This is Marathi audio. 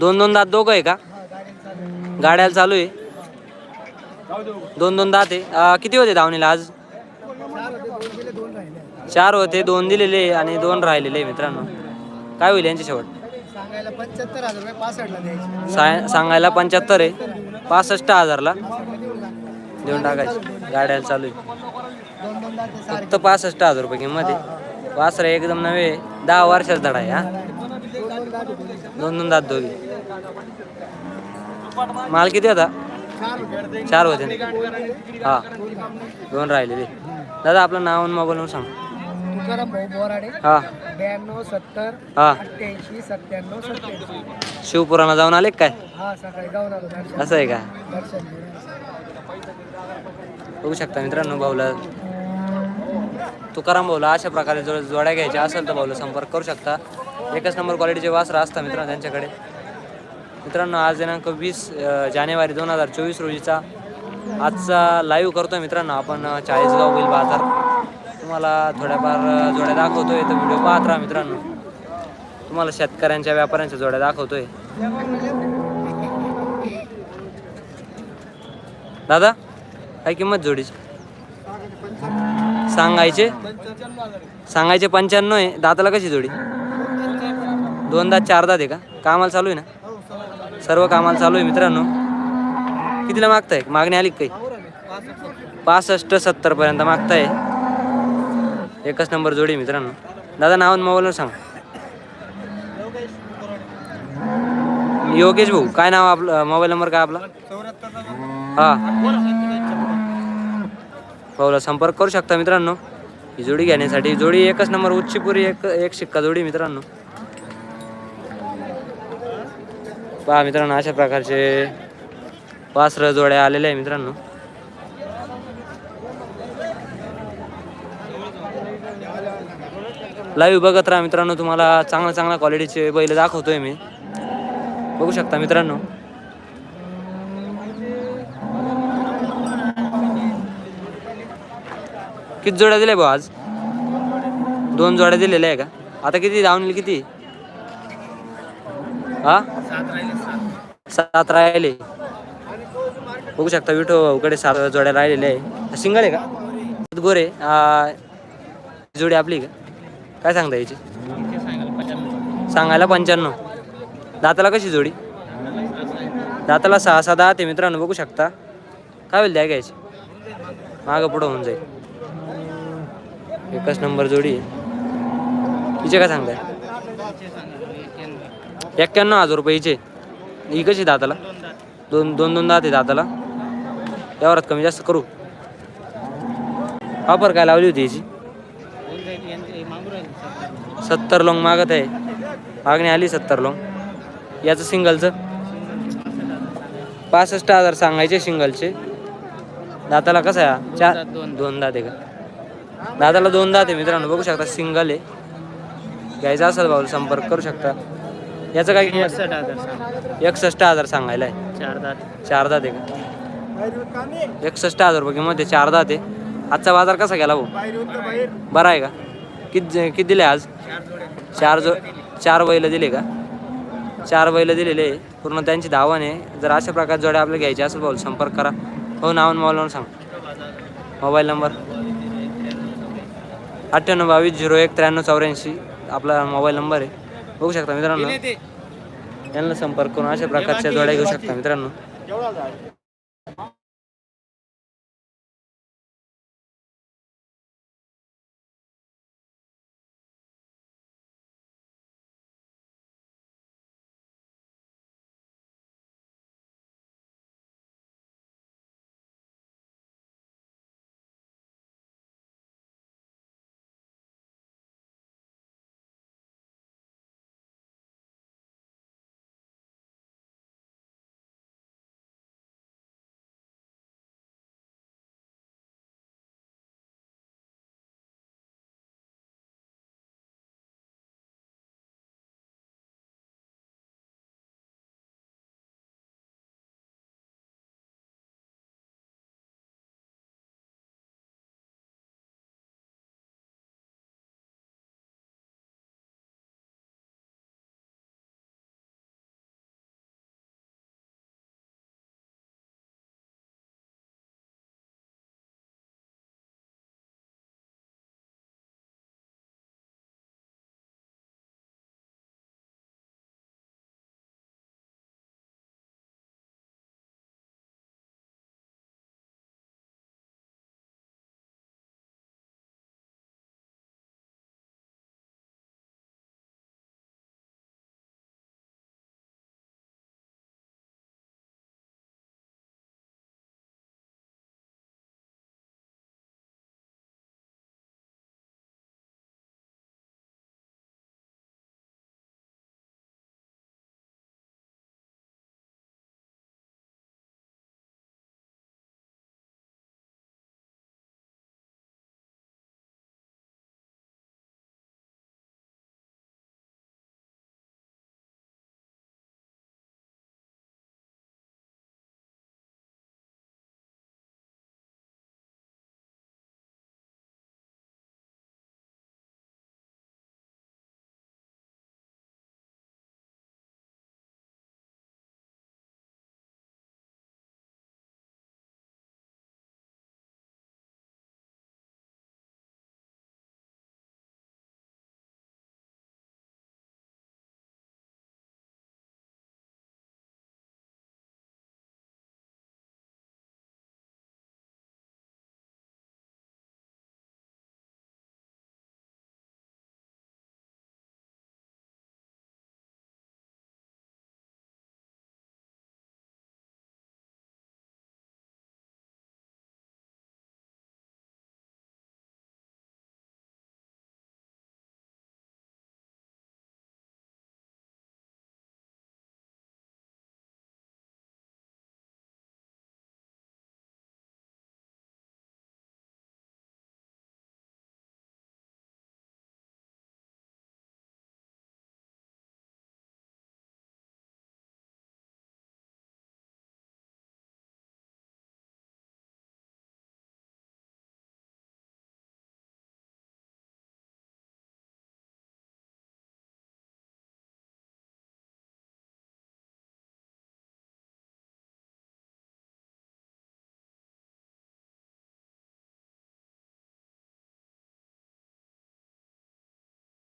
दोन दोन दात दोघं आहे का? गाड्याला चालू आहे. दोन दोन दात आहे. किती होते धावणीला आज? चार होते दोन दोन दिलेले आणि दोन राहिलेले आहे मित्रांनो. काय होईल यांचे शेवट? सांगायला पंच्याहत्तर आहे. पासष्ट हजारला. देऊन टाकायचे. गाड्याला चालू आहे. फक्त पासष्ट हजार रुपये किंमत आहे. वासरा एकदम नवे दहा वर्षाचा धडा आहे हा. दोन दोन दात दोघी माल किती होता? चार होते हा. दोन राहिलेले. दादा आपलं नाव आणि मोबाईल नंबर सांग. हा. ब्याण्णव सत्तर हा. अठ्ठ्याऐंशी सत्त्याण्णव शिवपुराणा जाऊन आले का काय? हा सकाळी जाऊन आलो. दर्शन असं आहे का? बघू शकता मित्रांनो भाऊला तुकाराम भाऊला अशा प्रकारे जो जोड्या घ्यायच्या असेल तर भाऊला संपर्क करू शकता. एकच नंबर क्वालिटीचे वासरा असतात मित्रांनो त्यांच्याकडे. मित्रांनो आज दिनांक वीस जानेवारी दोन हजार चोवीस रोजीचा आजचा लाईव्ह करतोय मित्रांनो आपण चाळीसगाव बैल बाजार. तुम्हाला थोड्याफार जोड्या दाखवतोय तर व्हिडिओ पाहत राहा मित्रांनो. तुम्हाला शेतकऱ्यांच्या व्यापाऱ्यांच्या जोड्या दाखवतोय. दादा काय किंमत जोडीची? सांगायचे? सांगायचे पंच्याण्णव आहे. दाताला कशी जोडी? दोनदा चारदा दे आहे का? कामाला चालू आहे ना? सर्व कामाला चालू आहे मित्रांनो. कितीला मागताय? मागणी आली काही? पासष्ट सत्तरपर्यंत मागताय. एकच नंबर जोडी मित्रांनो. दादा नाव मोबाईलवर सांग. योगेश भाऊ काय नाव आपलं? मोबाईल नंबर काय आपला? हा. भाऊला संपर्क करू शकता मित्रांनो. ही जोडी घेण्यासाठी. जोडी एकच नंबर उच्चपुरी एक एक शिक्का जोडी मित्रांनो. पहा मित्रांनो अशा प्रकारचे वासर जोड्या आलेल्या आहे मित्रांनो. लाईव्ह बघत राहा मित्रांनो तुम्हाला चांगल्या चांगल्या क्वालिटीचे बैल दाखवतोय मी. बघू शकता मित्रांनो. किती जोड्या दिल्या भाऊ आज? दोन जोड्या दिलेल्या आहे का? आता किती? धावून किती? हा? सात राहिले. बघू शकता विठो सात जोड्या राहिलेल्या आहे. सिंगल आहे का? गोरे जोडी आपली का? काय सांगता याची? सांगायला पंच्याण्णव. दाताला कशी जोडी? दाताला सहा सहा दहा ते मित्रांनो बघू शकता. काय होईल द्या घ्यायची? मागं पुढं होऊन जाईल. एकच नंबर जोडी आहे. हिचे काय सांगताय? एक्क्याण्णव हजार रुपये हिचे. ही कशी दाताला. दोन दोन दोन दात आहे दाताला. यावरात कमी जास्त करू. ऑफर काय लावली होती याची? सत्तर लोंग मागत आहे. मागणी आली सत्तर लोंग याचं सिंगलचं पासष्ट हजार सांगायचे सिंगलचे दाताला कसं आहे चार दोन दात आहे का? दादाला दोन दात आहे मित्रांनो. बघू शकता सिंगल आहे. घ्यायचा असेल भाऊ संपर्क करू शकता. याचं काय किंमत? एकसष्ट हजार सांगायला आहे चार दात. चार दात का? एकसष्ट हजार रुपये किंमत आहे चार दात आहे. आजचा बाजार कसा गेला भाऊ? बरा आहे का? किती किती दिले आज? चार जो चार बैल दिले का? चार बैल दिलेले आहे. पूर्ण त्यांची धावण आहे. जर अशा प्रकारे जोड्या आपल्याला घ्यायचे असेल भाऊ संपर्क करा. हो नाव आणि मोबाईल नंबर सांग. Mobile number? अठ्ठ्याण्णव बावीस झिरो एक त्र्याण्णव चौऱ्याऐंशी आपला मोबाईल नंबर आहे. बघू शकता मित्रांनो. यांना संपर्क करून अशा प्रकारच्या जोड्या घेऊ शकता मित्रांनो.